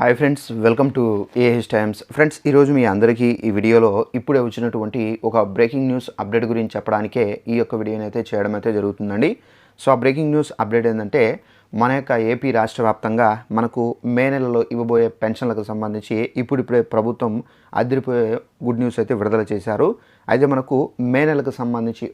Hi friends welcome to AH Times friends ఈరోజు మీ అందరికీ ఈ వీడియోలో ఇప్పుడే వచ్చినటువంటి ఒక బ్రేకింగ్ న్యూస్ అప్డేట్ గురించి చెప్పడానికే ఈ యొక్క వీడియోని అయితే చేయడం అయితే జరుగుతుందండి. సో ఆ బ్రేకింగ్ న్యూస్ అప్డేట్ ఏంటంటే మన యొక్క ఏపీ రాష్ట్ర వ్యాప్తంగా మనకు మే నెలలో ఇవ్వబోయే పెన్షన్లకు సంబంధించి ఇప్పుడిప్పుడే ప్రభుత్వం అదిరిపోయే గుడ్ న్యూస్ అయితే విడుదల చేశారు. అయితే మనకు మే నెలకు సంబంధించి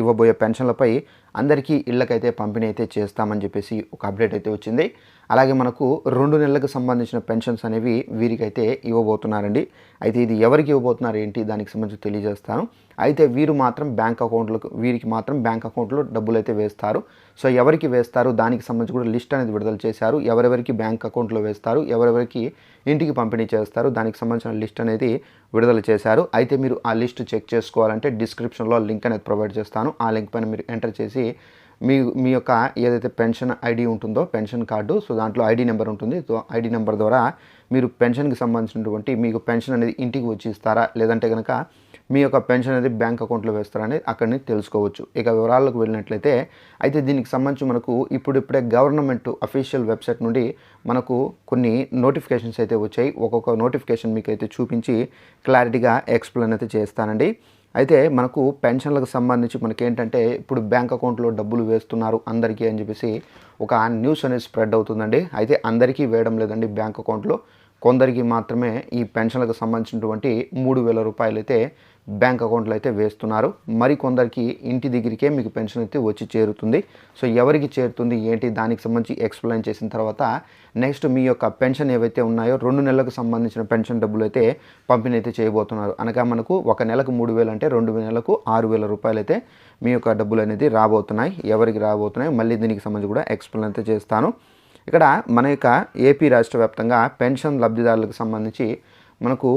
ఇవ్వబోయే పెన్షన్లపై అందరికీ ఇళ్ళకైతే పంపిణీ అయితే చేస్తామని చెప్పేసి ఒక అప్డేట్ అయితే వచ్చింది. అలాగే మనకు రెండు నెలలకు సంబంధించిన పెన్షన్స్ అనేవి వీరికైతే ఇవ్వబోతున్నారండి. అయితే ఇది ఎవరికి ఇవ్వబోతున్నారు ఏంటి దానికి సంబంధించి తెలియజేస్తాను. అయితే వీరు మాత్రం బ్యాంక్ అకౌంట్లకు వీరికి మాత్రం బ్యాంక్ అకౌంట్లో డబ్బులు అయితే వేస్తారు. సో ఎవరికి వేస్తారు దానికి సంబంధించి కూడా లిస్ట్ అనేది విడుదల చేశారు. ఎవరెవరికి బ్యాంక్ అకౌంట్లో వేస్తారు ఎవరెవరికి ఇంటికి పంపిణీ చేస్తారు దానికి సంబంధించిన లిస్ట్ అనేది విడుదల చేశారు. అయితే మీరు ఆ లిస్ట్ చెక్ చేసుకోవాలంటే డిస్క్రిప్షన్లో లింక్ అనేది ప్రొవైడ్ చేస్తాను. ఆ లింక్ పైన మీరు ఎంటర్ చేసి మీ మీ యొక్క ఏదైతే పెన్షన్ ఐడి ఉంటుందో పెన్షన్ కార్డు సో దాంట్లో ఐడి నెంబర్ ఉంటుంది. సో ఐడి నెంబర్ ద్వారా మీరు పెన్షన్కి సంబంధించినటువంటి మీకు పెన్షన్ అనేది ఇంటికి వచ్చి ఇస్తారా? లేదంటే కనుక మీ యొక్క పెన్షన్ అనేది బ్యాంక్ అకౌంట్లో వేస్తారా అనేది అక్కడి నుంచి తెలుసుకోవచ్చు. ఇక వివరాలకు వెళ్ళినట్లయితే అయితే దీనికి సంబంధించి మనకు ఇప్పుడిప్పుడే గవర్నమెంట్ అఫీషియల్ వెబ్సైట్ నుండి మనకు కొన్ని నోటిఫికేషన్స్ అయితే వచ్చాయి. ఒక్కొక్క నోటిఫికేషన్ మీకు అయితే చూపించి క్లారిటీగా ఎక్స్ప్లెయిన్ అయితే చేస్తానండి. అయితే మనకు పెన్షన్లకు సంబంధించి మనకి ఏంటంటే ఇప్పుడు బ్యాంక్ అకౌంట్లో డబ్బులు వేస్తున్నారు అందరికీ అని చెప్పేసి ఒక న్యూస్ అనేది స్ప్రెడ్ అవుతుందండి. అయితే అందరికీ వేయడం లేదండి బ్యాంక్ అకౌంట్లో. కొందరికి మాత్రమే ఈ పెన్షన్లకు సంబంధించినటువంటి మూడు వేల రూపాయలు అయితే బ్యాంక్ అకౌంట్లో అయితే వేస్తున్నారు. మరి కొందరికి ఇంటి దగ్గరికే మీకు పెన్షన్ అయితే వచ్చి చేరుతుంది. సో ఎవరికి చేరుతుంది ఏంటి దానికి సంబంధించి ఎక్స్ప్లెయిన్ చేసిన తర్వాత నెక్స్ట్ మీ యొక్క పెన్షన్ ఏవైతే ఉన్నాయో రెండు నెలలకు సంబంధించిన పెన్షన్ డబ్బులు అయితే పంపిణీ అయితే చేయబోతున్నారు. అనగా మనకు ఒక నెలకు మూడు వేలు అంటే రెండు నెలలకు ఆరు వేల రూపాయలు అయితే మీ యొక్క డబ్బులు అనేది రాబోతున్నాయి. ఎవరికి రాబోతున్నాయి మళ్ళీ దీనికి సంబంధించి కూడా ఎక్స్ప్లెయిన్ అయితే చేస్తాను. ఇక్కడ మన యొక్క ఏపీ రాష్ట్ర వ్యాప్తంగా పెన్షన్ లబ్ధిదారులకు సంబంధించి మనకు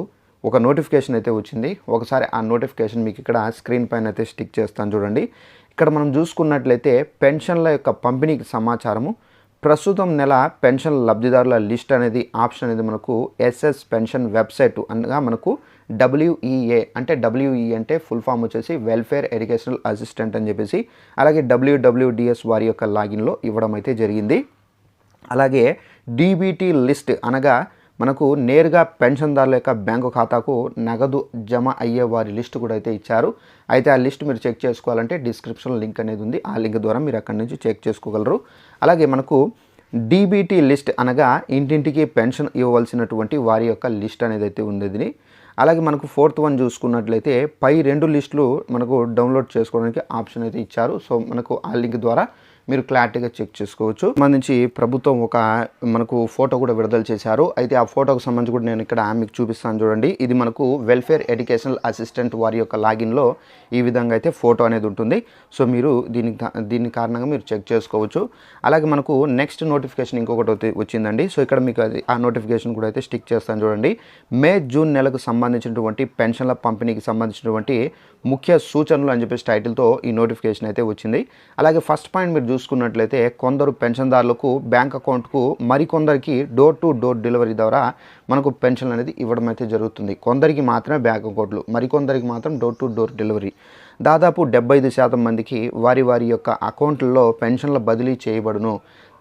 ఒక నోటిఫికేషన్ అయితే వచ్చింది. ఒకసారి ఆ నోటిఫికేషన్ మీకు ఇక్కడ స్క్రీన్ పైన అయితే స్టిక్ చేస్తాను చూడండి. ఇక్కడ మనం చూసుకున్నట్లయితే పెన్షన్ల యొక్క పంపిణీకి సమాచారము. ప్రస్తుతం నెల పెన్షన్ లబ్ధిదారుల లిస్ట్ అనేది ఆప్షన్ అనేది మనకు ఎస్ఎస్ పెన్షన్ వెబ్సైట్ అనగా మనకు డబ్ల్యూఈఏ అంటే డబ్ల్యూఈ అంటే ఫుల్ ఫామ్ వచ్చేసి వెల్ఫేర్ ఎడ్యుకేషనల్ అసిస్టెంట్ అని చెప్పేసి అలాగే డబ్ల్యూడబ్ల్యూడిఎస్ వారి యొక్క లాగిన్లో ఇవ్వడం అయితే జరిగింది. అలాగే డీబీటీ లిస్ట్ అనగా మనకు నేరుగా పెన్షన్దారుల యొక్క బ్యాంకు ఖాతాకు నగదు జమ అయ్యే వారి లిస్ట్ కూడా అయితే ఇచ్చారు. అయితే ఆ లిస్ట్ మీరు చెక్ చేసుకోవాలంటే డిస్క్రిప్షన్ లింక్ అనేది ఉంది. ఆ లింక్ ద్వారా మీరు అక్కడి నుంచి చెక్ చేసుకోగలరు. అలాగే మనకు డీబీటీ లిస్ట్ అనగా ఇంటింటికి పెన్షన్ ఇవ్వవలసినటువంటి వారి యొక్క లిస్ట్ అనేది అయితే ఉంది అలాగే మనకు ఫోర్త్ వన్ చూసుకున్నట్లయితే పై రెండు లిస్టులు మనకు డౌన్లోడ్ చేసుకోవడానికి ఆప్షన్ అయితే ఇచ్చారు. సో మనకు ఆ లింక్ ద్వారా మీరు క్లారిటీగా చెక్ చేసుకోవచ్చు. సంబంధించి ప్రభుత్వం ఒక మనకు ఫోటో కూడా విడుదల చేశారు. అయితే ఆ ఫోటోకు సంబంధించి కూడా నేను ఇక్కడ మీకు చూపిస్తాను చూడండి. ఇది మనకు వెల్ఫేర్ ఎడ్యుకేషనల్ అసిస్టెంట్ వారి యొక్క లాగిన్లో ఈ విధంగా అయితే ఫోటో అనేది ఉంటుంది. సో మీరు దీనికి దీని కారణంగా మీరు చెక్ చేసుకోవచ్చు. అలాగే మనకు నెక్స్ట్ నోటిఫికేషన్ ఇంకొకటి వచ్చిందండి. సో ఇక్కడ మీకు అది ఆ నోటిఫికేషన్ కూడా అయితే స్టిక్ చేస్తాను చూడండి. మే జూన్ నెలకు సంబంధించినటువంటి పెన్షన్ల పంపిణీకి సంబంధించినటువంటి ముఖ్య సూచనలు అని చెప్పేసి టైటిల్తో ఈ నోటిఫికేషన్ అయితే వచ్చింది. అలాగే ఫస్ట్ పాయింట్ మీరు చూసుకున్నట్లయితే కొందరు పెన్షన్దారులకు బ్యాంక్ అకౌంట్కు మరికొందరికి డోర్ టు డోర్ డెలివరీ ద్వారా మనకు పెన్షన్ అనేది ఇవ్వడం అయితే జరుగుతుంది. కొందరికి మాత్రమే బ్యాంక్ అకౌంట్లు మరికొందరికి మాత్రం డోర్ టు డోర్ డెలివరీ. దాదాపు డెబ్బై ఐదు శాతం మందికి వారి వారి యొక్క అకౌంట్లలో పెన్షన్ల బదిలీ చేయబడును.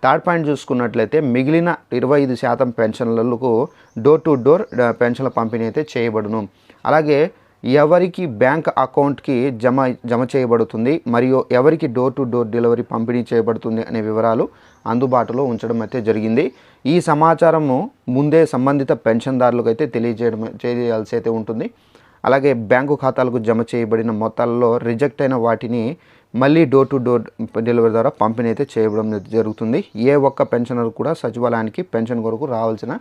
థర్డ్ పాయింట్ చూసుకున్నట్లయితే మిగిలిన ఇరవై ఐదు శాతం పెన్షన్లకు డోర్ టు డోర్ పెన్షన్ల పంపిణీ అయితే చేయబడును. అలాగే ఎవరికి బ్యాంక్ అకౌంట్కి జమ జమ చేయబడుతుంది మరియు ఎవరికి డోర్ టు డోర్ డెలివరీ పంపిణీ చేయబడుతుంది అనే వివరాలు అందుబాటులో ఉంచడం అయితే జరిగింది. ఈ సమాచారము ముందే సంబంధిత పెన్షన్దారులకు అయితే తెలియజేయడం చేయాల్సి అయితే ఉంటుంది. అలాగే బ్యాంకు ఖాతాలకు జమ చేయబడిన మొత్తాలలో రిజెక్ట్ అయిన వాటిని మళ్ళీ డోర్ టు డోర్ డెలివరీ ద్వారా పంపిణీ అయితే చేయడం జరుగుతుంది. ఏ ఒక్క పెన్షనర్ కూడా సచివాలయానికి పెన్షన్ కొరకు రావాల్సిన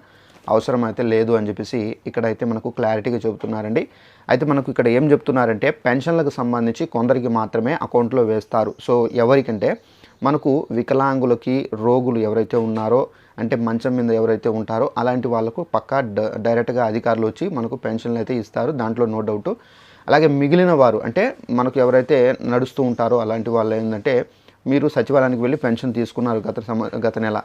అవసరం అయితే లేదు అని చెప్పేసి ఇక్కడైతే మనకు క్లారిటీగా చెబుతున్నారండి. అయితే మనకు ఇక్కడ ఏం చెప్తున్నారంటే పెన్షన్లకు సంబంధించి కొందరికి మాత్రమే అకౌంట్లో వేస్తారు. సో ఎవరికంటే మనకు వికలాంగులకి రోగులు ఎవరైతే ఉన్నారో అంటే మంచం మీద ఎవరైతే ఉంటారో అలాంటి వాళ్ళకు పక్కా డ- డైరెక్ట్గా అధికారులు వచ్చి మనకు పెన్షన్లు అయితే ఇస్తారు. దాంట్లో నో డౌట్. అలాగే మిగిలిన వారు అంటే మనకు ఎవరైతే నడుస్తూ ఉంటారో అలాంటి వాళ్ళు ఏంటంటే మీరు సచివాలయానికి వెళ్ళి పెన్షన్ తీసుకున్నారు గత సమ గత నెల.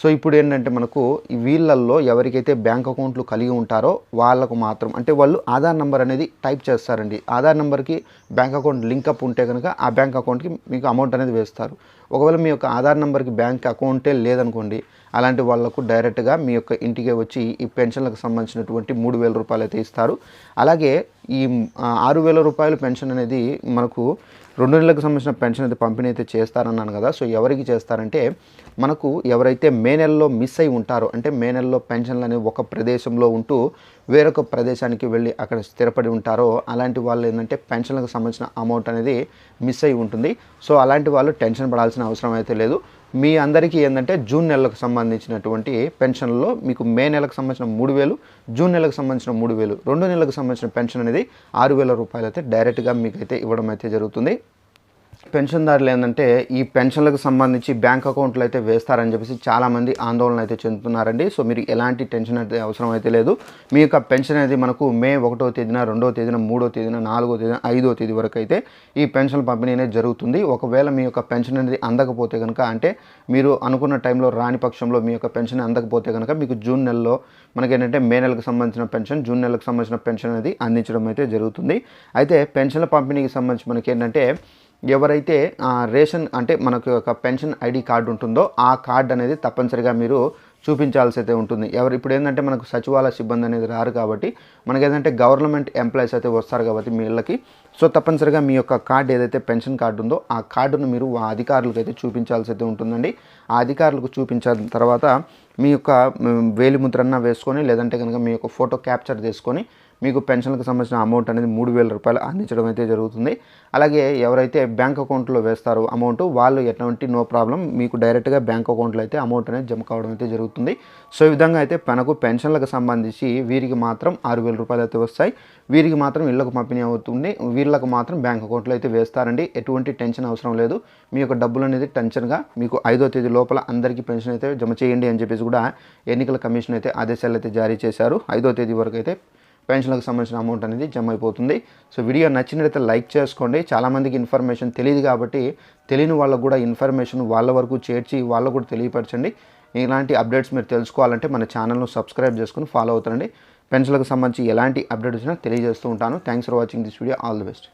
సో ఇప్పుడు ఏంటంటే మనకు వీళ్ళల్లో ఎవరికైతే బ్యాంక్ అకౌంట్లు కలిగి ఉంటారో వాళ్ళకు మాత్రం అంటే వాళ్ళు ఆధార్ నెంబర్ అనేది టైప్ చేస్తారండి. ఆధార్ నెంబర్కి బ్యాంక్ అకౌంట్ లింకప్ ఉంటే కనుక ఆ బ్యాంక్ అకౌంట్కి మీకు అమౌంట్ అనేది వేస్తారు. ఒకవేళ మీ యొక్క ఆధార్ నెంబర్కి బ్యాంక్ అకౌంటే లేదనుకోండి అలాంటి వాళ్ళకు డైరెక్ట్గా మీ యొక్క ఇంటికే వచ్చి ఈ పెన్షన్లకు సంబంధించినటువంటి మూడు వేల రూపాయలు అయితే ఇస్తారు. అలాగే ఈ ఆరు వేల రూపాయలు పెన్షన్ అనేది మనకు రెండు నెలలకు సంబంధించిన పెన్షన్ అయితే పంపిణీ అయితే చేస్తారన్నాను కదా. సో ఎవరికి చేస్తారంటే మనకు ఎవరైతే మే నెలలో మిస్ అయి ఉంటారో అంటే మే నెలలో పెన్షన్లు అనేవి ఒక ప్రదేశంలో ఉంటూ వేరొక ప్రదేశానికి వెళ్ళి అక్కడ స్థిరపడి ఉంటారో అలాంటి వాళ్ళు ఏంటంటే పెన్షన్లకు సంబంధించిన అమౌంట్ అనేది మిస్ అయి ఉంటుంది. సో అలాంటి వాళ్ళు టెన్షన్ పడాల్సిన అవసరం అయితే లేదు. మీ అందరికీ ఏంటంటే జూన్ నెలకు సంబంధించినటువంటి పెన్షన్లో మీకు మే నెలకు సంబంధించిన మూడు వేలు జూన్ నెలకు సంబంధించిన మూడు వేలు రెండు నెలలకు సంబంధించిన పెన్షన్ అనేది ఆరు వేల రూపాయలు అయితే డైరెక్ట్గా మీకు అయితే ఇవ్వడం అయితే జరుగుతుంది. పెన్షన్దారులు ఏంటంటే ఈ పెన్షన్లకు సంబంధించి బ్యాంక్ అకౌంట్లు అయితే వేస్తారని చెప్పేసి చాలామంది ఆందోళన అయితే చెందుతున్నారండి. సో మీరు ఎలాంటి టెన్షన్ అయితే అవసరం అయితే లేదు. మీ యొక్క పెన్షన్ అనేది మనకు మే ఒకటో తేదీన రెండో తేదీన మూడో తేదీన నాలుగో తేదీన ఐదో తేదీ వరకు అయితే ఈ పెన్షన్ పంపిణీ అనేది జరుగుతుంది. ఒకవేళ మీ యొక్క పెన్షన్ అనేది అందకపోతే కనుక అంటే మీరు అనుకున్న టైంలో రాని పక్షంలో మీ యొక్క పెన్షన్ అందకపోతే కనుక మీకు జూన్ నెలలో మనకి ఏంటంటే మే నెలకు సంబంధించిన పెన్షన్ జూన్ నెలకు సంబంధించిన పెన్షన్ అనేది అందించడం అయితే జరుగుతుంది. అయితే పెన్షన్ల పంపిణీకి సంబంధించి మనకి ఏంటంటే ఎవరైతే రేషన్ అంటే మనకు ఒక పెన్షన్ ఐడి కార్డు ఉంటుందో ఆ కార్డు అనేది తప్పనిసరిగా మీరు చూపించాల్సి అయితే ఉంటుంది. ఎవరు ఇప్పుడు ఏంటంటే మనకు సచివాలయ సిబ్బంది అనేది రారు కాబట్టి మనకి ఏంటంటే గవర్నమెంట్ ఎంప్లాయీస్ అయితే వస్తారు కాబట్టి మీ ఇళ్ళకి. సో తప్పనిసరిగా మీ యొక్క కార్డు ఏదైతే పెన్షన్ కార్డు ఉందో ఆ కార్డును మీరు ఆ అధికారులకు అయితే చూపించాల్సి అయితే ఉంటుందండి. ఆ అధికారులకు చూపించిన తర్వాత మీ యొక్క వేలిముద్రన్న వేసుకొని లేదంటే కనుక మీ యొక్క ఫోటో క్యాప్చర్ చేసుకొని మీకు పెన్షన్లకు సంబంధించిన అమౌంట్ అనేది మూడు వేల రూపాయలు అందించడం అయితే జరుగుతుంది. అలాగే ఎవరైతే బ్యాంక్ అకౌంట్లో వేస్తారో అమౌంట్ వాళ్ళు ఎటువంటి నో ప్రాబ్లం మీకు డైరెక్ట్గా బ్యాంక్ అకౌంట్లో అయితే అమౌంట్ అనేది జమ కావడం అయితే జరుగుతుంది. సో ఈ విధంగా అయితే మనకు పెన్షన్లకు సంబంధించి వీరికి మాత్రం ఆరు వేల రూపాయలు అయితే వస్తాయి. వీరికి మాత్రం ఇళ్ళకు పంపిణీ అవుతుంది. వీళ్ళకు మాత్రం బ్యాంక్ అకౌంట్లో అయితే వేస్తారండి. ఎటువంటి టెన్షన్ అవసరం లేదు. మీ యొక్క డబ్బులు అనేది టెన్షన్గా మీకు ఐదో తేదీ లోపల అందరికీ పెన్షన్ అయితే జమ చేయండి అని చెప్పేసి కూడా ఎన్నికల కమిషన్ అయితే ఆదేశాలు అయితే జారీ చేశారు. ఐదో తేదీ వరకు అయితే పెన్షన్లకు సంబంధించిన అమౌంట్ అనేది జమ అయిపోతుంది సో వీడియో నచ్చినట్లయితే లైక్ చేసుకోండి. చాలామందికి ఇన్ఫర్మేషన్ తెలియదు కాబట్టి తెలియని వాళ్ళకు కూడా ఇన్ఫర్మేషన్ వాళ్ళ వరకు చేర్చి వాళ్ళకు కూడా తెలియపరచండి. ఇలాంటి అప్డేట్స్ మీరు తెలుసుకోవాలంటే మన ఛానల్ను సబ్స్క్రైబ్ చేసుకుని ఫాలో అవుతారండి పెన్షన్లకు సంబంధించి ఎలాంటి అప్డేట్ వచ్చినా తెలియజేస్తూ ఉంటాను. Thanks for watching this video all the best